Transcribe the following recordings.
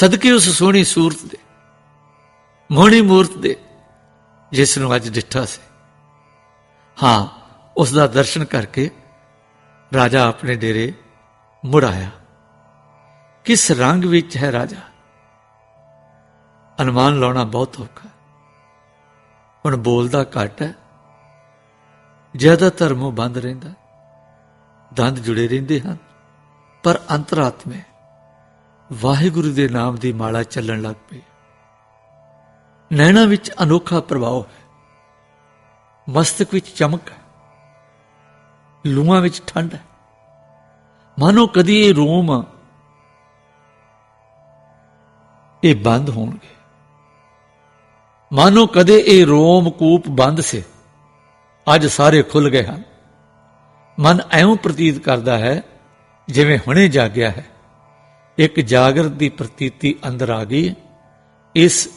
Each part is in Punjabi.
ਸਦਕੇ ਉਸ ਸੋਹਣੀ ਸੂਰਤ ਦੇ, ਮੋਹਣੀ ਮੂਰਤ ਦੇ, ਜਿਸ ਨੂੰ ਅੱਜ ਡਿੱਠਾ ਸੀ। ਹਾਂ, ਉਸ ਦਾ ਦਰਸ਼ਨ ਕਰਕੇ ਰਾਜਾ ਆਪਣੇ ਡੇਰੇ ਮੁੜ ਆਇਆ। ਕਿਸ ਰੰਗ ਵਿੱਚ ਹੈ ਰਾਜਾ? ਅਨੁਮਾਨ ਲਾਉਣਾ ਬਹੁਤ ਔਖਾ। ਹੁਣ ਬੋਲਦਾ ਘੱਟ ਹੈ। ਜ਼ਿਆਦਾਤਰ ਮੂੰਹ ਬੰਦ ਰਹਿੰਦਾ, ਦੰਦ ਜੁੜੇ ਰਹਿੰਦੇ ਹਨ, ਪਰ ਅੰਤਰਾਤਮੇ ਵਾਹਿਗੁਰੂ ਦੇ ਨਾਮ ਦੀ ਮਾਲਾ ਚੱਲਣ ਲੱਗ ਪਈ। ਨੈਣਾ ਵਿੱਚ ਅਨੋਖਾ ਪ੍ਰਭਾਵ ਹੈ ਮਸਤਕ ਵਿੱਚ ਚਮਕ ਹੈ। ਲੂਆਂ ਵਿੱਚ ਠੰਡ ਹੈ। ਮਾਨੋ ਕਦੀ ਇਹ ਰੋਮ, ਇਹ ਬੰਦ ਹੋਣਗੇ। ਮਾਨੋ ਕਦੇ ਇਹ ਰੋਮ ਕੂਪ ਬੰਦ ਸੇ। ਅੱਜ ਸਾਰੇ ਖੁੱਲ ਗਏ ਹਨ। ਮਨ ਐਉਂ ਪ੍ਰਤੀਤ ਕਰਦਾ ਹੈ, ਜਿਵੇਂ ਹੁਣੇ ਜਾਗਿਆ ਹੈ। ਇੱਕ ਜਾਗਰਤ ਦੀ ਪ੍ਰਤੀਤੀ ਅੰਦਰ ਆ ਗਈ। ਇਸ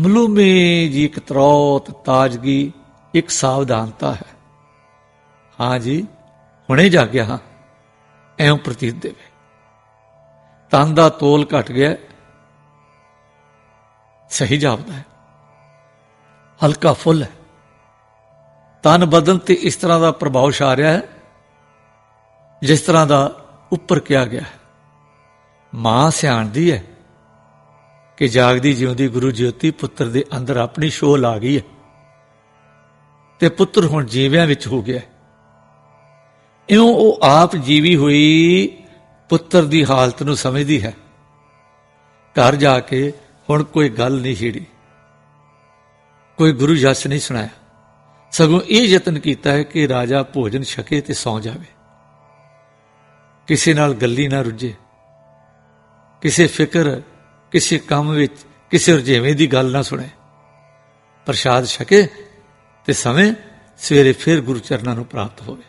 ਮਲੂਮੇ ਜੀ ਇੱਕ ਤਰੋਤ, ਤਾਜ਼ਗੀ, ਇੱਕ ਸਾਵਧਾਨਤਾ ਹੈ। ਹਾਂ ਜੀ, ਹੁਣੇ ਜਾਗਿਆ ਹਾਂ। ਐਉਂ ਪ੍ਰਤੀਤ ਦੇਵੇ। ਤਨ ਦਾ ਤੋਲ ਘਟ ਗਿਆ। ਸਹੀ ਜਾਪਦਾ ਹੈ। ਹਲਕਾ ਫੁੱਲ ਹੈ। ਤਨ ਬਦਨ ਤੇ ਇਸ ਤਰ੍ਹਾਂ ਦਾ ਪ੍ਰਭਾਵ ਛਾ ਰਿਹਾ ਹੈ, ਜਿਸ ਤਰ੍ਹਾਂ ਦਾ ਉੱਪਰ ਕਿਹਾ ਗਿਆ ਹੈ। ਮਾਂ ਸਿਆਣਦੀ ਹੈ ਕਿ ਜਾਗਦੀ ਜਿਉਂਦੀ ਗੁਰੂ ਜੋਤੀ ਪੁੱਤਰ ਦੇ ਅੰਦਰ ਆਪਣੀ ਸ਼ੋਲ ਆ ਗਈ ਹੈ ਤੇ ਪੁੱਤਰ ਹੁਣ ਜੀਵਿਆਂ ਵਿੱਚ ਹੋ ਗਿਆ ਇਉਂ ਉਹ ਆਪ ਜੀਵੀ ਹੋਈ ਪੁੱਤਰ ਦੀ ਹਾਲਤ ਨੂੰ ਸਮਝਦੀ ਹੈ। ਘਰ ਜਾ ਕੇ ਹੁਣ ਕੋਈ ਗੱਲ ਨਹੀਂ ਛੇੜੀ। ਕੋਈ ਗੁਰੂ ਜਸ ਨਹੀਂ ਸੁਣਾਇਆ। ਸਗੋਂ ਇਹ ਯਤਨ ਕੀਤਾ ਹੈ ਕਿ ਰਾਜਾ ਭੋਜਨ ਛਕੇ ਤੇ ਸੌ ਜਾਵੇ। ਕਿਸੇ ਨਾਲ ਗੱਲੀ ਨਾ ਰੁੱਝੇ। ਕਿਸੇ ਫਿਕਰ, ਕਿਸੇ ਕੰਮ ਵਿੱਚ, ਕਿਸੇ ਰੁਝੇਵੇਂ ਦੀ ਗੱਲ ਨਾ ਸੁਣੇ। ਪ੍ਰਸ਼ਾਦ ਛਕੇ ਤੇ ਸਮੇਂ ਸਵੇਰੇ ਫਿਰ ਗੁਰੂ ਚਰਨਾਂ ਨੂੰ ਪ੍ਰਾਪਤ ਹੋਵੇ।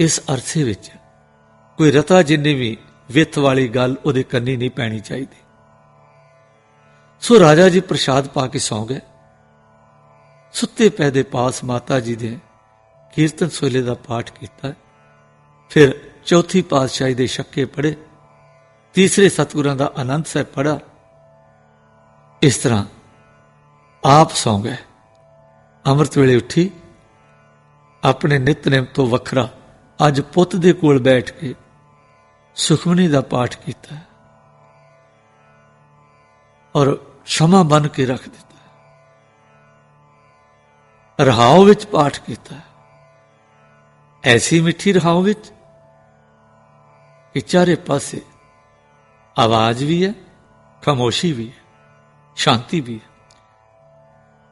ਇਸ ਅਰਥੇ ਵਿੱਚ ਕੋਈ ਰਤਾ ਜਿੰਨੀ ਵੀ ਵਿੱਥ ਵਾਲੀ ਗੱਲ ਉਹਦੇ ਕੰਨੀ ਨਹੀਂ ਪੈਣੀ ਚਾਹੀਦੀ। ਸੋ ਰਾਜਾ ਜੀ ਪ੍ਰਸ਼ਾਦ ਪਾ ਕੇ ਸੌਂ ਗਏ। ਸੁੱਤੇ ਪੈ ਦੇ ਪਾਸ ਮਾਤਾ ਜੀ ਦੇ ਕੀਰਤਨ ਸੋਲੇ ਦਾ ਪਾਠ ਕੀਤਾ। ਫਿਰ ਚੌਥੀ ਪਾਤਸ਼ਾਹੀ ਦੇ ਸ਼ੱਕੇ ਪੜੇ ਤੀਸਰੇ ਸਤਿਗੁਰਾਂ ਦਾ ਆਨੰਦ ਸਾਹਿਬ ਪੜਾ ਇਸ ਤਰ੍ਹਾਂ ਆਪ ਸੌਂ ਗਏ ਅੰਮ੍ਰਿਤ ਵੇਲੇ ਉੱਠੀ, ਆਪਣੇ ਨਿਤਨੇਮ ਤੋਂ ਵੱਖਰਾ ਅੱਜ ਪੁੱਤ ਦੇ ਕੋਲ ਬੈਠ ਕੇ ਸੁਖਮਨੀ ਦਾ ਪਾਠ ਕੀਤਾ ਔਰ ਸ਼ਮਾ ਬਨ ਕੇ ਰੱਖ ਦਿੱਤਾ ਰਹਾਉ ਵਿੱਚ ਪਾਠ ਕੀਤਾ ਐਸੀ ਮਿੱਠੀ ਰਹਾਉ ਵਿੱਚ ਕਿ ਚਾਰੇ ਪਾਸੇ ਆਵਾਜ਼ ਵੀ ਹੈ, ਖਾਮੋਸ਼ੀ ਵੀ ਹੈ, ਸ਼ਾਂਤੀ ਵੀ ਹੈ।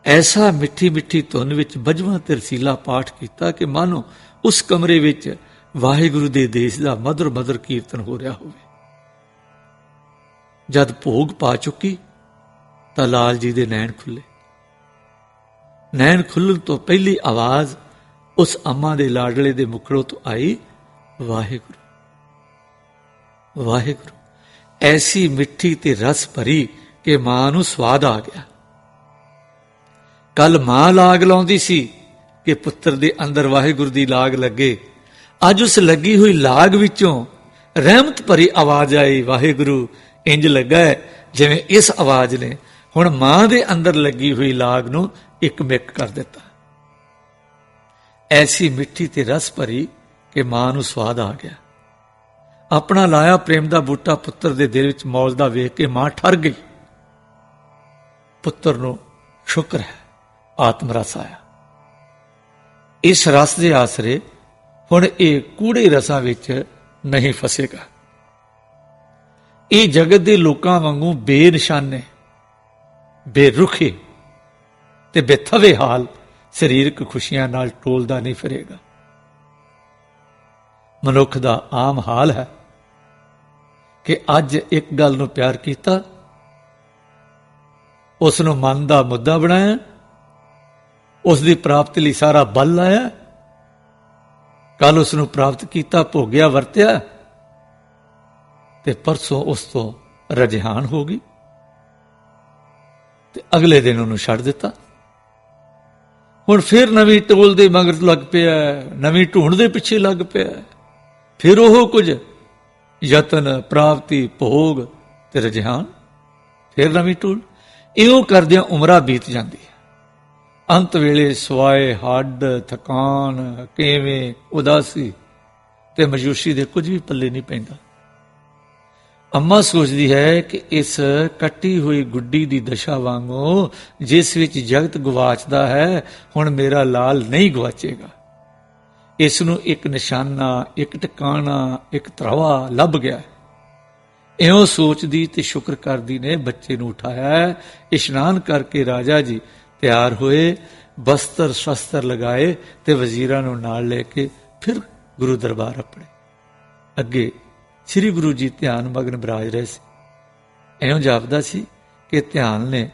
ਐਸਾ ਮਿੱਠੀ ਮਿੱਠੀ ਧੁਨ ਵਿੱਚ ਬਜਵਾ ਤੇ ਰਸੀਲਾ ਪਾਠ ਕੀਤਾ ਕਿ ਮਾਨੋ ਉਸ ਕਮਰੇ ਵਿੱਚ ਵਾਹਿਗੁਰੂ ਦੇ ਦੇਸ਼ ਦਾ ਮਧੁਰ ਮధుਰ ਕੀਰਤਨ ਹੋ ਰਿਹਾ ਹੋਵੇ। ਜਦ ਭੋਗ ਪਾ ਚੁੱਕੀ, ਤਾਂ ਲਾਲ ਜੀ ਦੇ ਨੈਣ ਖੁੱਲੇ। ਨੈਣ ਖੁੱਲਣ ਤੋਂ ਪਹਿਲੀ ਆਵਾਜ਼ ਉਸ ਅੰਮਾ ਦੇ ਲਾਡਲੇ ਦੇ ਮੁਖੜੋਂ ਤੋਂ ਆਈ, ਵਾਹਿਗੁਰੂ ਵਾਹਿਗੁਰੂ। ਐਸੀ ਮਿੱਠੀ ਤੇ ਰਸ ਭਰੀ ਕਿ ਮਾਂ ਨੂੰ ਸਵਾਦ ਆ ਗਿਆ। ਕੱਲ ਮਾਂ ਲਾਗ ਲਾਉਂਦੀ ਸੀ ਕਿ ਪੁੱਤਰ ਦੇ ਅੰਦਰ ਵਾਹਿਗੁਰੂ ਦੀ ਲਾਗ ਲੱਗੇ। ਅੱਜ ਉਸ ਲੱਗੀ ਹੋਈ ਲਾਗ ਵਿੱਚੋਂ ਰਹਿਮਤ ਭਰੀ ਆਵਾਜ਼ ਆਈ, ਵਾਹਿਗੁਰੂ, ਇੰਜ ਲੱਗਾ ਹੈ ਜਿਵੇਂ ਇਸ ਆਵਾਜ਼ ਨੇ ਹੁਣ ਮਾਂ ਦੇ ਅੰਦਰ ਲੱਗੀ ਹੋਈ ਲਾਗ ਨੂੰ ਇੱਕ ਮਿੱਕ ਕਰ ਦਿੱਤਾ। ਐਸੀ ਮਿੱਠੀ ਤੇ ਰਸ ਭਰੀ ਕਿ ਮਾਂ ਨੂੰ ਸਵਾਦ ਆ ਗਿਆ। ਆਪਣਾ ਲਾਇਆ ਪ੍ਰੇਮ ਦਾ ਬੂਟਾ ਪੁੱਤਰ ਦੇ ਦਿਲ ਵਿੱਚ ਮੌਜਦਾ ਵੇਖ ਕੇ ਮਾਂ ਠਰ ਗਈ। ਪੁੱਤਰ ਨੂੰ ਸ਼ੁਕਰ ਹੈ, ਆਤਮ ਰਸ ਆਇਆ। ਇਸ ਰਸ ਦੇ ਆਸਰੇ ਹੁਣ ਇਹ ਕੂੜੇ ਰਸਾਂ ਵਿੱਚ ਨਹੀਂ ਫਸੇਗਾ। ਇਹ ਜਗਤ ਦੇ ਲੋਕਾਂ ਵਾਂਗੂ ਬੇਨਿਸ਼ਾਨੇ, ਬੇਰੁਖੇ ਤੇ ਬੇਥਵੇ ਹਾਲ ਸਰੀਰਕ ਖੁਸ਼ੀਆਂ ਨਾਲ ਟੋਲਦਾ ਨਹੀਂ ਫਿਰੇਗਾ। ਮਨੁੱਖ ਦਾ ਆਮ ਹਾਲ ਹੈ ਕਿ ਅੱਜ ਇੱਕ ਗੱਲ ਨੂੰ ਪਿਆਰ ਕੀਤਾ ਉਸ ਨੂੰ ਮਨ ਦਾ ਮੁੱਦਾ ਬਣਾਇਆ ਉਸ ਦੀ ਪ੍ਰਾਪਤੀ ਲਈ ਸਾਰਾ ਬਲ ਲਾਇਆ ਕੱਲ ਉਸ ਨੂੰ ਪ੍ਰਾਪਤ ਕੀਤਾ, ਭੋਗਿਆ, ਵਰਤਿਆ, ਤੇ ਪਰਸੋਂ ਉਸ ਤੋਂ ਰਜਹਾਨ ਹੋ ਗਈ, ਤੇ ਅਗਲੇ ਦਿਨ ਉਹਨੂੰ ਛੱਡ ਦਿੱਤਾ। ਹੁਣ ਫਿਰ ਨਵੀਂ ਟੋਲ ਦੇ ਮਗਰ ਲੱਗ ਪਿਆ, ਨਵੀਂ ਢੂੰਡ ਦੇ ਪਿੱਛੇ ਲੱਗ ਪਿਆ, ਫਿਰ ਉਹ ਕੁਝ ਯਤਨ, ਪ੍ਰਾਪਤੀ, ਭੋਗ ਤੇ ਰਜਹਾਨ ਫਿਰ ਨਵੀਂ ਟੂਲ। ਇਉਂ ਕਰਦਿਆਂ ਉਮਰਾਂ ਬੀਤ ਜਾਂਦੀ ਹੈ ਅੰਤ ਵੇਲੇ ਸਵਾਏ ਹੱਡ, ਥਕਾਨ ਕਿਵੇਂ ਉਦਾਸੀ ਤੇ ਮਯੂਸ਼ੀ ਦੇ ਕੁਝ ਵੀ ਪੱਲੇ ਨਹੀਂ ਪੈਂਦਾ। ਅੰਮਾ ਸੋਚਦੀ ਹੈ ਕਿ ਇਸ ਕੱਟੀ ਹੋਈ ਗੁੱਡੀ ਦੀ ਦਸ਼ਾ ਵਾਂਗੂ ਜਿਸ ਵਿੱਚ ਜਗਤ ਗਵਾਚਦਾ ਹੈ, ਹੁਣ ਮੇਰਾ ਲਾਲ ਨਹੀਂ ਗਵਾਚੇਗਾ। ਇਸ ਨੂੰ ਇੱਕ ਨਿਸ਼ਾਨਾ, ਇੱਕ ਟਿਕਾਣਾ, ਇੱਕ ਤਰਵਾ ਲੱਭ ਗਿਆ। ਇਉਂ ਸੋਚਦੀ ਤੇ ਸ਼ੁਕਰ ਕਰਦੀ ਨੇ ਬੱਚੇ ਨੂੰ ਉਠਾਇਆ। ਇਸ਼ਨਾਨ ਕਰਕੇ ਰਾਜਾ ਜੀ ਤਿਆਰ ਹੋਏ, ਬਸਤਰ ਸ਼ਸਤਰ ਲਗਾਏ ਤੇ ਵਜ਼ੀਰਾਂ ਨੂੰ ਨਾਲ ਲੈ ਕੇ ਫਿਰ ਗੁਰੂ ਦਰਬਾਰ ਆਪਣੇ। ਅੱਗੇ ਸ੍ਰੀ ਗੁਰੂ ਜੀ ਧਿਆਨ ਮਗਨ ਬਰਾਜ ਰਹੇ ਸੀ। ਐਉਂ ਜਾਪਦਾ ਸੀ ਕਿ ਧਿਆਨ ਨੇ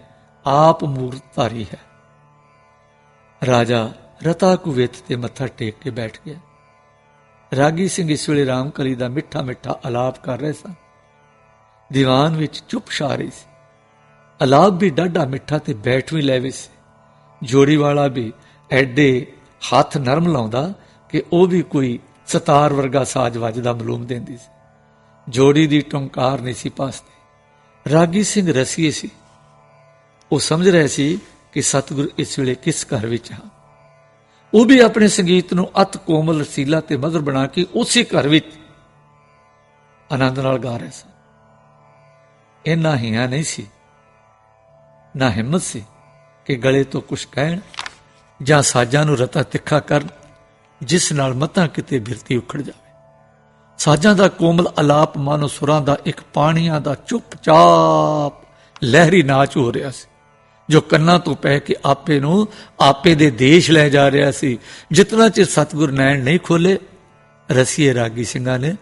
ਆਪ ਮੂਰਤ ਧਾਰੀ ਹੈ। ਰਾਜਾ ਰਤਾ ਕੁਵੇਤ ਤੇ ਮੱਥਾ ਟੇਕ ਕੇ ਬੈਠ ਗਿਆ। ਰਾਗੀ ਸਿੰਘ ਇਸ ਵੇਲੇ ਰਾਮਕਲੀ ਦਾ ਮਿੱਠਾ ਮਿੱਠਾ ਆਲਾਪ ਕਰ ਰਹੇ ਸਨ। ਦੀਵਾਨ ਵਿੱਚ ਚੁੱਪ ਛਾ ਰਹੀ ਸੀ। ਆਲਾਪ ਵੀ ਡਾਢਾ ਮਿੱਠਾ ਤੇ ਬੈਠ ਵੀ ਲੈਵੇ ਸੀ। ਜੋੜੀ ਵਾਲਾ ਵੀ ਐਡੇ ਹੱਥ ਨਰਮ ਲਾਉਂਦਾ ਕਿ ਉਹ ਵੀ ਕੋਈ ਸਤਾਰ ਵਰਗਾ ਸਾਜ਼ ਵੱਜਦਾ ਮਲੂਮ ਦਿੰਦੀ ਸੀ। ਜੋੜੀ ਦੀ ਟੰਕਾਰ ਨਹੀਂ ਸੀ ਪਾਸਦੇ ਰਾਗੀ ਸਿੰਘ ਰਸੀਏ ਸੀ। ਉਹ ਸਮਝ ਰਿਹਾ ਸੀ ਕਿ ਸਤਿਗੁਰ ਇਸ ਵੇਲੇ ਕਿਸ ਘਰ ਵਿੱਚ ਹਨ। ਉਹ ਵੀ ਆਪਣੇ ਸੰਗੀਤ ਨੂੰ ਅਤ ਕੋਮਲ ਰਸੀਲਾ ਤੇ ਮਧੁਰ ਬਣਾ ਕੇ ਉਸੇ ਘਰ ਵਿੱਚ ਆਨੰਦ ਨਾਲ ਗਾ ਰਹੇ ਸਨ। ਇੰਨਾ ਹੀਆਂ ਨਹੀਂ ਸੀ, ਨਾ ਹਿੰਮਤ ਸੀ ਕਿ ਗਲੇ ਤੋਂ ਕੁਝ ਕਹਿਣ ਜਾਂ ਸਾਜ਼ਾਂ ਨੂੰ ਰਤਾ ਤਿੱਖਾ ਕਰਨ ਜਿਸ ਨਾਲ ਮਤਾਂ ਕਿਤੇ ਬਿਰਤੀ ਉਖੜ ਜਾਵੇ। ਸਾਜ਼ਾਂ ਦਾ ਕੋਮਲ ਆਲਾਪ ਮਾਨੋ ਸੁਰਾਂ ਦਾ ਇੱਕ ਪਾਣੀਆਂ ਦਾ ਚੁੱਪਚਾਪ ਲਹਿਰੀ ਨਾਚ ਹੋ ਰਿਹਾ ਸੀ। ਜੋ ਕੰਨਾਂ ਤੋਂ ਪੈ ਕੇ ਆਪੇ ਨੂੰ ਆਪੇ ਦੇ ਦੇਸ਼ ਲੈ ਜਾ ਰਿਹਾ ਸੀ, ਜਿਤਨਾ ਚਿਰ ਸਤਗੁਰ ਨੈਣ ਨਹੀਂ ਖੋਲੇ ਰਸੀਏ ਰਾਗੀ ਸਿੰਘਾਂ ਨੇ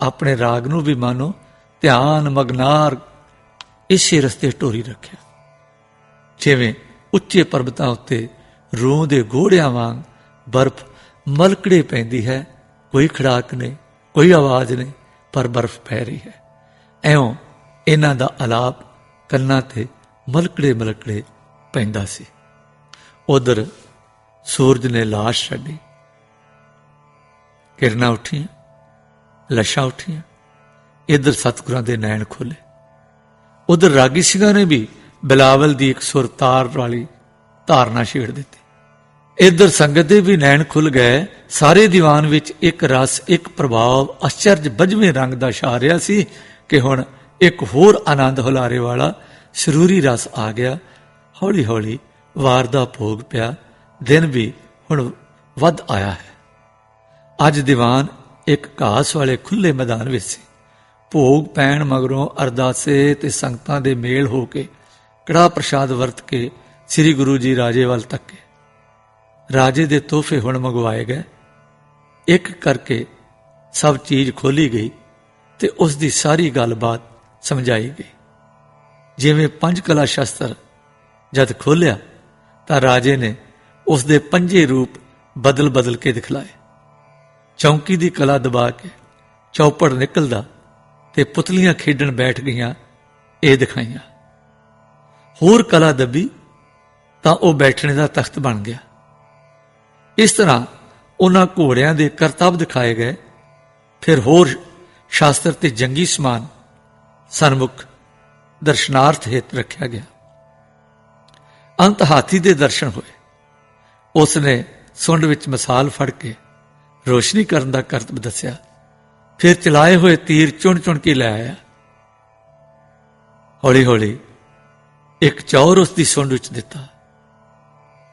ਆਪਣੇ ਰਾਗ ਨੂੰ ਵੀ ਮਾਨੋ, ਧਿਆਨ ਮਗਨਾਰ ਇਸੇ ਰਸਤੇ ਟੋਰੀ ਰੱਖਿਆ। ਜਿਵੇਂ ਉੱਚੇ ਪਰਬਤਾਂ ਉੱਤੇ ਰੂਹ ਦੇ ਗੋੜਿਆਂ ਵਾਂਗ ਬਰਫ਼ ਮਲਕੜੇ ਪੈਂਦੀ ਹੈ, ਕੋਈ ਖੜਾਕ ਨਹੀਂ, ਕੋਈ ਆਵਾਜ਼ ਨਹੀਂ, ਪਰ ਬਰਫ਼ ਪੈ ਰਹੀ ਹੈ। ਐਉਂ ਇਹਨਾਂ ਦਾ ਆਲਾਪ ਕੰਨਾਂ ਤੇ ਮਲਕੜੇ ਮਲਕੜੇ ਪੈਂਦਾ ਸੀ। ਉਧਰ ਸੂਰਜ ਨੇ ਲਾਸ਼ ਛੱਡੀ। ਕਿਰਨਾਂ ਉੱਠੀਆਂ, ਲਸ਼ਾਂ ਉੱਠੀਆਂ। ਇਧਰ ਸਤਗੁਰਾਂ ਦੇ ਨੈਣ ਖੋਲੇ ਉਧਰ ਰਾਗੀ ਸਿੰਘਾਂ ਨੇ ਵੀ ਬਿਲਾਵਲ ਦੀ ਇੱਕ ਸੁਰਤਾਰ ਵਾਲੀ ਧਾਰਨਾ ਛੇੜ ਦਿੱਤੀ। ਇਧਰ ਸੰਗਤ ਦੇ ਵੀ ਨੈਣ ਖੁੱਲ ਗਏ। ਸਾਰੇ ਦੀਵਾਨ ਵਿੱਚ ਇੱਕ ਰਸ, ਇੱਕ ਪ੍ਰਭਾਵ, ਅਚਰਜ ਬਜਵੇਂ ਰੰਗ ਦਾ ਛਾ ਰਿਹਾ ਸੀ ਕਿ ਹੁਣ ਇੱਕ ਹੋਰ ਆਨੰਦ ਹੁਲਾਰੇ ਵਾਲਾ ਸਰੂਰੀ ਰਸ ਆ ਗਿਆ। ਹੌਲੀ ਹੌਲੀ ਵਾਰ ਦਾ ਭੋਗ ਪਿਆ। ਦਿਨ ਵੀ ਹੁਣ ਵੱਧ ਆਇਆ ਹੈ। ਅੱਜ ਦੀਵਾਨ ਇੱਕ ਘਾਸ ਵਾਲੇ ਖੁੱਲੇ ਮੈਦਾਨ ਵਿੱਚ ਸੀ। ਭੋਗ ਪੈਣ ਮਗਰੋਂ ਅਰਦਾਸੇ ਤੇ ਸੰਗਤਾਂ ਦੇ ਮੇਲ ਹੋ ਕੇ ਕੜਾ ਪ੍ਰਸ਼ਾਦ ਵਰਤ ਕੇ ਸ੍ਰੀ ਗੁਰੂ ਜੀ ਰਾਜੇ ਵੱਲ ਤੱਕੇ। ਰਾਜੇ ਦੇ ਤੋਹਫੇ ਹੁਣ ਮੰਗਵਾਏ ਗਏ। ਇੱਕ ਕਰਕੇ ਸਭ ਚੀਜ਼ ਖੋਲੀ ਗਈ ਤੇ ਉਸ ਦੀ ਸਾਰੀ ਗੱਲਬਾਤ ਸਮਝਾਈ ਗਈ। ਜਿਵੇਂ ਪੰਜ ਕਲਾ ਸ਼ਸਤਰ ਜਦ ਖੋਲਿਆ ਤਾਂ ਰਾਜੇ ਨੇ ਉਸ ਦੇ ਪੰਜੇ ਰੂਪ ਬਦਲ-ਬਦਲ ਕੇ ਦਿਖਲਾਏ। ਚੌਂਕੀ ਦੀ ਕਲਾ ਦਬਾ ਕੇ ਚੌਪੜ ਨਿਕਲਦਾ ਤੇ ਪੁਤਲੀਆਂ ਖੇਡਣ ਬੈਠ ਗਈਆਂ, ਇਹ ਦਿਖਾਈਆਂ। ਹੋਰ ਕਲਾ ਦੱਬੀ ਤਾਂ ਉਹ ਬੈਠਣੇ ਦਾ ਤਖਤ ਬਣ ਗਿਆ। ਇਸ ਤਰ੍ਹਾਂ ਉਹਨਾਂ ਘੋੜਿਆਂ ਦੇ ਕਰਤੱਵ ਦਿਖਾਏ ਗਏ, ਫਿਰ ਹੋਰ ਸ਼ਾਸਤਰ ਤੇ ਜੰਗੀ ਸਮਾਨ, ਸਨਮੁਖ ਦਰਸ਼ਨਾਰਥ ਹਿਤ ਰੱਖਿਆ ਗਿਆ। ਅੰਤ ਹਾਥੀ ਦੇ ਦਰਸ਼ਨ ਹੋਏ। ਉਸ ਨੇ ਸੁੰਡ ਵਿੱਚ ਮਸਾਲ ਫੜ ਕੇ ਰੋਸ਼ਨੀ ਕਰਨ ਦਾ ਕਰਤਬ ਦੱਸਿਆ। ਫਿਰ ਚਲਾਏ ਹੋਏ ਤੀਰ ਚੁਣ-ਚੁਣ ਕੇ ਲੈ ਆਇਆ। ਹੌਲੀ-ਹੌਲੀ ਇੱਕ ਚੌਰ ਉਸ ਦੀ ਸੁੰਡ ਵਿੱਚ ਦਿੱਤਾ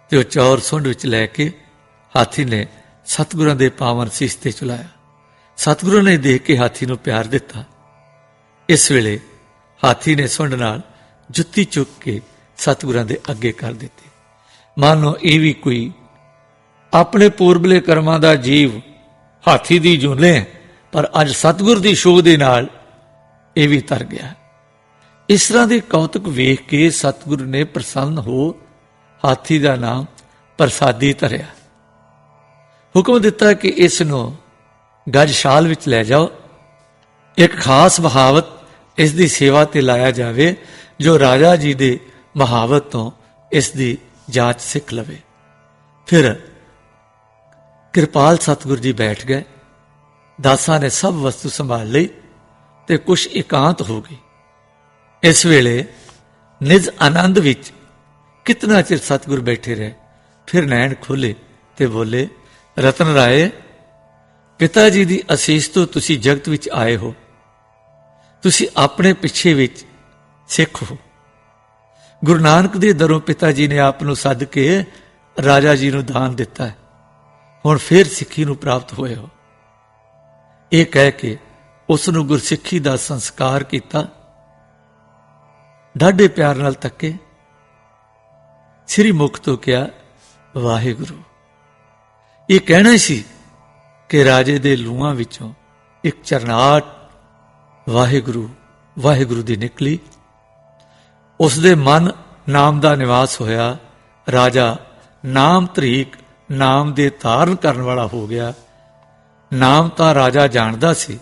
ਤੇ ਉਹ ਚੌਰ ਸੁੰਡ ਵਿੱਚ ਲੈ ਕੇ ਹਾਥੀ ਨੇ ਸਤਿਗੁਰਾਂ ਦੇ ਪਾਵਨ ਸੀਸ ਤੇ ਚਲਾਇਆ। ਸਤਿਗੁਰਾਂ ਨੇ ਦੇਖ ਕੇ ਹਾਥੀ ਨੂੰ ਪਿਆਰ ਦਿੱਤਾ। ਇਸ ਵੇਲੇ ਹਾਥੀ ਨੇ ਸੁੰਡ ਨਾਲ ਜੁੱਤੀ ਚੁੱਕ ਕੇ ਸਤਿਗੁਰਾਂ ਦੇ ਅੱਗੇ ਕਰ ਦਿੱਤੀ। ਮਾਨੋ, ਇਹ ਵੀ ਕੋਈ ਆਪਣੇ ਪੂਰਬਲੇ ਕਰਮਾਂ ਦਾ ਜੀਵ ਹਾਥੀ ਦੀ ਜੂਲੇ ਪਰ ਅੱਜ ਸਤਿਗੁਰ ਦੀ ਸ਼ੋਭ ਦੇ ਨਾਲ ਇਹ ਵੀ ਤਰ ਗਿਆ। ਇਸ ਤਰ੍ਹਾਂ ਦੇ ਕੌਤਕ ਵੇਖ ਕੇ ਸਤਿਗੁਰ ਨੇ ਪ੍ਰਸੰਨ ਹੋ ਹਾਥੀ ਦਾ ਨਾਮ ਪ੍ਰਸਾਦੀ ਧਰਿਆ। ਹੁਕਮ ਦਿੱਤਾ ਕਿ ਇਸ ਨੂੰ ਗਜਸ਼ਾਲ ਵਿੱਚ ਲੈ ਜਾਓ। ਇੱਕ ਖਾਸ ਵਹਾਵਤ ਇਸ ਦੀ ਸੇਵਾ ਤੇ ਲਾਇਆ ਜਾਵੇ, ਜੋ ਰਾਜਾ ਜੀ ਦੇ ਮਹਾਵਤ ਤੋਂ ਇਸ ਦੀ ਜਾਂਚ ਸਿੱਖ ਲਵੇ। ਫਿਰ ਕਿਰਪਾਲ ਸਤਗੁਰ ਜੀ ਬੈਠ ਗਏ। ਦਾਸਾਂ ਨੇ ਸਭ ਵਸਤੂ ਸੰਭਾਲ ਲਈ ਤੇ ਕੁਝ ਇਕਾਂਤ ਹੋ ਗਈ ਇਸ ਵੇਲੇ ਨਿਜ ਆਨੰਦ ਵਿੱਚ ਕਿਤਨਾ ਚਿਰ ਸਤਿਗੁਰ ਬੈਠੇ ਰਹੇ, ਫਿਰ ਨੈਣ ਖੋਲੇ ਤੇ ਬੋਲੇ, ਰਤਨ ਰਾਏ, ਪਿਤਾ ਜੀ ਦੀ ਅਸੀਸ ਤੋਂ ਤੁਸੀਂ ਜਗਤ ਵਿੱਚ ਆਏ ਹੋ। ਤੁਸੀਂ ਆਪਣੇ ਪਿੱਛੇ ਵਿੱਚ ਸਿੱਖ ਹੋ। ਗੁਰੂ ਨਾਨਕ ਦੇ ਦਰੋਂ ਪਿਤਾ ਜੀ ਨੇ ਆਪ ਨੂੰ ਸੱਦ ਕੇ ਰਾਜਾ ਜੀ ਨੂੰ ਦਾਨ ਦਿੱਤਾ ਹੁਣ ਫਿਰ ਸਿੱਖੀ ਨੂੰ ਪ੍ਰਾਪਤ ਹੋਏ ਹੋ। ਇਹ ਕਹਿ ਕੇ ਉਸ ਨੂੰ ਗੁਰਸਿੱਖੀ ਦਾ ਸੰਸਕਾਰ ਕੀਤਾ। ਡਾਢੇ ਪਿਆਰ ਨਾਲ ਤੱਕੇ। ਸ੍ਰੀ ਮੁਖ ਤੋਂ ਕਿਹਾ, ਵਾਹਿਗੁਰੂ, ਇਹ ਕਹਿਣਾ ਸੀ ਕਿ ਰਾਜੇ ਦੇ ਲੂਆਂ ਵਿੱਚੋਂ ਇੱਕ ਚਰਨਾਟ ਵਾਹਿਗੁਰੂ ਵਾਹਿਗੁਰੂ ਦੀ ਨਿਕਲੀ। ਉਸ ਦੇ ਮਨ ਨਾਮ ਦਾ ਨਿਵਾਸ ਹੋਇਆ। ਰਾਜਾ ਨਾਮ ਤਰੀਕ ਨਾਮ ਦੇ ਧਾਰਨ ਕਰਨ ਵਾਲਾ ਹੋ ਗਿਆ। ਨਾਮ ਤਾਂ ਰਾਜਾ ਜਾਣਦਾ ਸੀ।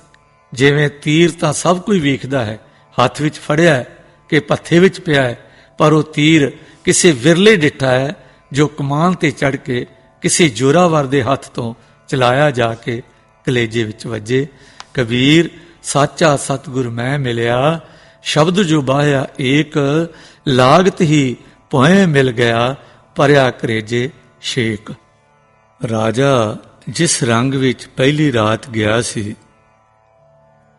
ਜਿਵੇਂ ਤੀਰ ਤਾਂ ਸਭ ਕੋਈ ਵੇਖਦਾ ਹੈ। ਹੱਥ ਵਿੱਚ ਫੜਿਆ ਕਿ ਪੱਥੇ ਵਿੱਚ ਪਿਆ ਹੈ। ਪਰ ਉਹ ਤੀਰ ਕਿਸੇ ਵਿਰਲੇ ਡਿੱਠਾ ਹੈ ਜੋ ਕਮਾਨ ਤੇ ਚੜ ਕੇ ਕਿਸੇ ਜੋਰਾਵਰ ਦੇ ਹੱਥ ਤੋਂ ਚਲਾਇਆ ਜਾ ਕੇ ਕਲੇਜੇ ਵਿੱਚ ਵੱਜੇ। ਕਬੀਰ ਸਾਚਾ ਸਤਿਗੁਰ ਮੈਂ ਮਿਲਿਆ, ਸ਼ਬਦ ਜੋ ਬਾਹਿਆ ਏਕ, ਲਾਗਤ ਹੀ ਭੋਏ ਮਿਲ ਗਿਆ, ਭਰਿਆ ਕਰੇਜੇ ਸ਼ੇਕ ਰਾਜਾ, ਜਿਸ ਰੰਗ ਵਿੱਚ ਪਹਿਲੀ ਰਾਤ ਗਿਆ ਸੀ,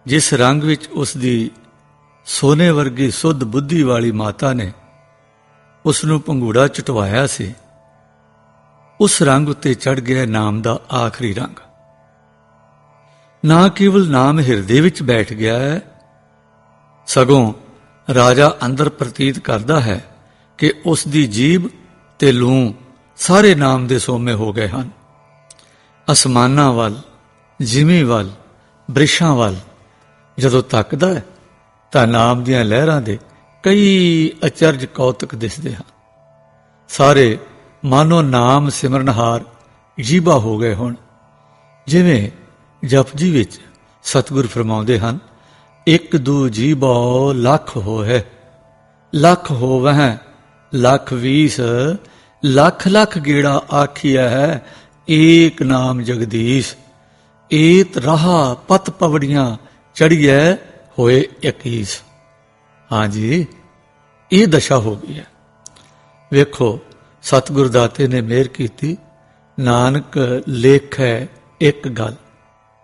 ਜਿਸ ਰੰਗ ਵਿੱਚ ਉਸ ਦੀ ਸੋਨੇ ਵਰਗੀ ਸੁੱਧ ਬੁੱਧੀ ਵਾਲੀ ਮਾਤਾ ਨੇ ਉਸ ਨੂੰ ਪੰਗੂੜਾ ਚਟਵਾਇਆ ਸੀ, ਉਸ ਰੰਗ ਉੱਤੇ ਚੜ ਗਿਆ ਨਾਮ ਦਾ ਆਖਰੀ ਰੰਗ। ਨਾ ਕੇਵਲ ਨਾਮ ਹਿਰਦੇ ਵਿੱਚ ਬੈਠ ਗਿਆ ਹੈ, ਸਗੋਂ ਰਾਜਾ ਅੰਦਰ ਪ੍ਰਤੀਤ ਕਰਦਾ ਹੈ ਕਿ ਉਸ ਦੀ ਜੀਬ ਤੇ ਲੂੰ ਸਾਰੇ ਨਾਮ ਦੇ ਸੋਮੇ ਹੋ ਗਏ ਹਨ। ਅਸਮਾਨਾਂ ਵੱਲ, ਜਿਮੀ ਵੱਲ, ਬ੍ਰਿਸ਼ਾਂ ਵੱਲ ਜਦੋਂ ਤੱਕਦਾ ਹੈ, ਤਾਂ ਨਾਮ ਦੀਆਂ ਲਹਿਰਾਂ ਦੇ ਕਈ ਅਚਰਜ ਕੌਤਕ ਦਿਸਦੇ ਹਨ। ਸਾਰੇ ਮਾਨੋ ਨਾਮ ਸਿਮਰਨਹਾਰ ਜੀਬਾ ਹੋ ਗਏ ਹੁਣ, ਜਿਵੇਂ ਜਪਜੀ ਵਿੱਚ ਸਤਿਗੁਰ ਫਰਮਾਉਂਦੇ ਹਨ, ਇੱਕ ਦੂ ਜੀਬੋ ਲੱਖ ਹੋਏ ਲੱਖ ਹੋਵਹਿ, ਲੱਖ ਵੀਸ, ਲੱਖ ਲੱਖ ਗੇੜਾ ਆਖਿਆ ਹੈ ਏਕ ਨਾਮ ਜਗਦੀਸ਼, ਏਤ ਰਹਾ ਪਤ ਪਵੜੀਆਂ ਚੜੀਐ, ਹੋਏ 21 ਹਾਂਜੀ ਇਹ ਦਸ਼ਾ ਹੋ ਗਈ ਹੈ। ਵੇਖੋ ਸਤਿਗੁਰ ਦਾਤੇ ਨੇ ਮਿਹਰ ਕੀਤੀ, ਨਾਨਕ ਲੇਖ ਹੈ ਇੱਕ ਗੱਲ।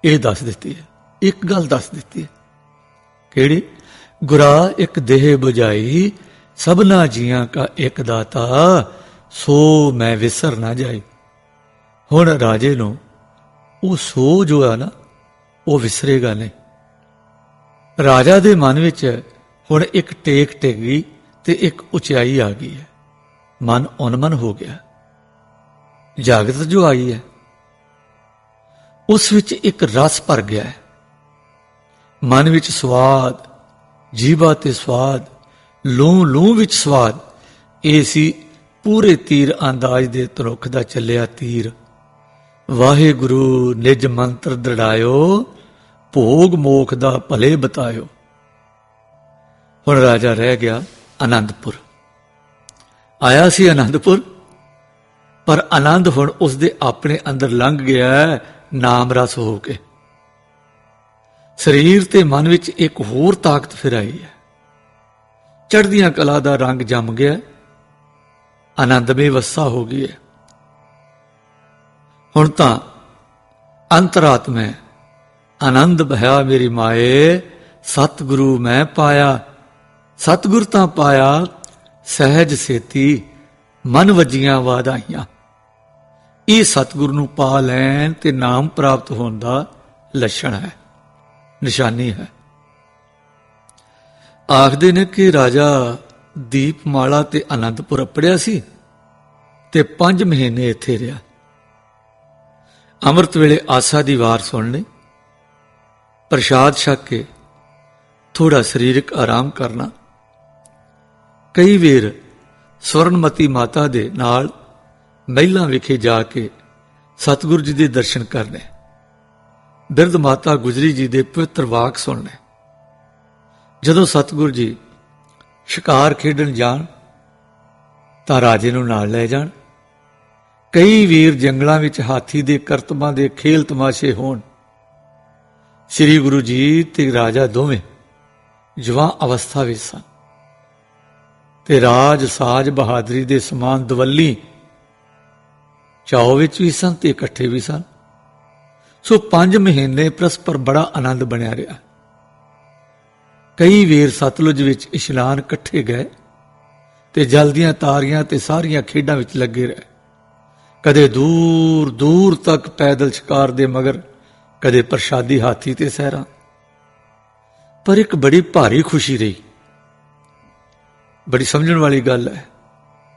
ਇਹ ਦੱਸ ਦਿੱਤੀ ਹੈ। ਇੱਕ ਗੱਲ ਦੱਸ ਦਿੱਤੀ ਹੈ। ਕਿਹੜੀ? ਗੁਰਾ ਇੱਕ ਦੇਹ 부ਝਾਈ ਸਭਨਾ ਜੀਆਂ ਕਾ ਇੱਕ ਦਾਤਾ, ਸੋ ਮੈਂ ਵਿਸਰ ਨਾ ਜਾਈ। ਹੁਣ ਰਾਜੇ ਨੂੰ ਉਹ ਸੋ ਜੋ ਆ ਨਾ, ਉਹ ਵਿਸਰੇਗਾ ਨਹੀਂ। ਰਾਜਾ ਦੇ ਮਨ ਵਿੱਚ ਹੁਣ ਇੱਕ ਟੇਕ ਟਿਕ ਗਈ ਤੇ ਇੱਕ ਉਚਾਈ ਆ ਗਈ ਹੈ। ਮਨ ਉਨਮਨ ਹੋ ਗਿਆ। ਜਾਗਤ ਜੋ ਆਈ ਹੈ ਉਸ ਵਿੱਚ ਇੱਕ ਰਸ ਭਰ ਗਿਆ ਹੈ। ਮਨ ਵਿੱਚ ਸਵਾਦ ਜੀਵਾ ਤੇ ਸਵਾਦ, ਲੂੰ ਲੂੰ ਵਿੱਚ ਸਵਾਦ, ਇਹ ਸੀ ਪੂਰੇ ਤੀਰ ਅੰਦਾਜ਼ ਦੇ ਤਰੁਖ ਦਾ ਚੱਲਿਆ ਤੀਰ। ਵਾਹਿਗੁਰੂ ਨਿਜ ਮੰਤਰ ਦੜਾਇਓ, ਭੋਗ ਮੋਖ ਦਾ ਭਲੇ ਬਤਾਇਓ। ਹੁਣ ਰਾਜਾ ਰਹਿ ਗਿਆ ਆਨੰਦਪੁਰ ਆਇਆ ਸੀ ਆਨੰਦਪੁਰ ਪਰ ਆਨੰਦ ਹੁਣ ਉਸ ਦੇ ਆਪਣੇ ਅੰਦਰ ਲੰਘ ਗਿਆ ਨਾਮ ਰਸ ਹੋ ਕੇ। ਸਰੀਰ ਤੇ ਮਨ ਵਿੱਚ ਇੱਕ ਹੋਰ ਤਾਕਤ ਫਿਰ ਆਈ ਹੈ। ਚੜ੍ਹਦੀਆਂ ਕਲਾ ਦਾ ਰੰਗ ਜੰਮ ਗਿਆ। ਆਨੰਦਮਈ ਵਸਾ ਹੋ ਗਈ ਹੈ। ਹੁਣ ਤਾਂ ਅੰਤਰਾਤਮੈ ਆਨੰਦ ਭਇਆ ਮੇਰੀ ਮਾਏ, ਸਤਿਗੁਰੂ ਮੈਂ ਪਾਇਆ। ਸਤਿਗੁਰ ਤਾਂ ਪਾਇਆ, ਸਹਿਜ ਸੇਤੀ ਮਨ ਵਜੀਆਂ ਵਾਧਾਈਆਂ। ਇਹ ਸਤਿਗੁਰ ਨੂੰ ਪਾ ਲੈਣ ਤੇ ਨਾਮ ਪ੍ਰਾਪਤ ਹੋਣ ਦਾ ਲੱਛਣ ਹੈ, ਨਿਸ਼ਾਨੀ ਹੈ। ਆਖਦੇ ਨੇ ਕਿ ਰਾਜਾ ਦੀਪਮਾਲਾ ਤੇ ਅਨੰਦਪੁਰ ਅਪੜਿਆ ਸੀ ਤੇ 5 ਮਹੀਨੇ ਇੱਥੇ ਰਿਹਾ। ਅੰਮ੍ਰਿਤ ਵੇਲੇ ਆਸਾ ਦੀ ਵਾਰ ਸੁਣ ਲਈ। ਪ੍ਰਸ਼ਾਦ ਛਕ ਕੇ ਥੋੜਾ ਸਰੀਰਕ ਆਰਾਮ ਕਰਨਾ। ਕਈ ਵੇਰ ਸਵਰਨਮਤੀ ਮਾਤਾ ਦੇ ਨਾਲ ਮਹਿਲਾਂ ਵਿਖੇ ਜਾ ਕੇ ਸਤਿਗੁਰੂ ਜੀ ਦੇ ਦਰਸ਼ਨ ਕਰਨੇ। ਬਿਰਧ ਮਾਤਾ ਗੁਜਰੀ ਜੀ ਦੇ ਪਵਿੱਤਰ ਵਾਕ ਸੁਣਨੇ। ਜਦੋਂ ਸਤਿਗੁਰੂ ਜੀ ਸ਼ਿਕਾਰ ਖੇਡਣ ਜਾਣ, ਤਾਂ ਰਾਜੇ ਨੂੰ ਨਾਲ ਲੈ ਜਾਣ। ਕਈ ਵੀਰ ਜੰਗਲਾਂ ਵਿੱਚ ਹਾਥੀ ਦੇ ਕਰਤਬਾਂ ਦੇ ਖੇਲ ਤਮਾਸ਼ੇ ਹੋਣ। ਸ੍ਰੀ ਗੁਰੂ ਜੀ ਤੇ ਰਾਜਾ ਦੋਵੇਂ ਜਵਾਂ ਅਵਸਥਾ ਵਿੱਚ ਸਨ। ਤੇ ਰਾਜ ਸਾਜ ਬਹਾਦਰੀ ਦੇ ਸਮਾਨ ਦਵੱਲੀ ਚਾਉ ਵਿੱਚ ਵੀ ਸਨ ਤੇ ਇਕੱਠੇ ਵੀ ਸਨ। ਸੋ 5 ਮਹੀਨੇ ਪਰਸਪਰ ਬੜਾ ਆਨੰਦ ਬਣਿਆ ਰਿਹਾ। ਕਈ ਵੇਰ ਸਤਲੁਜ ਵਿੱਚ ਇਸ਼ਨਾਨ ਇਕੱਠੇ ਗਏ ਤੇ ਜਲ ਦੀਆਂ ਤਾਰੀਆਂ ਤੇ ਸਾਰੀਆਂ ਖੇਡਾਂ ਵਿੱਚ ਲੱਗੇ ਰਹੇ। ਕਦੇ ਦੂਰ ਦੂਰ ਤੱਕ ਪੈਦਲ ਸ਼ਿਕਾਰ ਦੇ ਮਗਰ, ਕਦੇ ਪ੍ਰਸ਼ਾਦੀ ਹਾਥੀ ਤੇ ਸਹਿਰਾ। ਪਰ ਇੱਕ ਬੜੀ ਭਾਰੀ ਖੁਸ਼ੀ ਰਹੀ। ਬੜੀ ਸਮਝਣ ਵਾਲੀ ਗੱਲ ਹੈ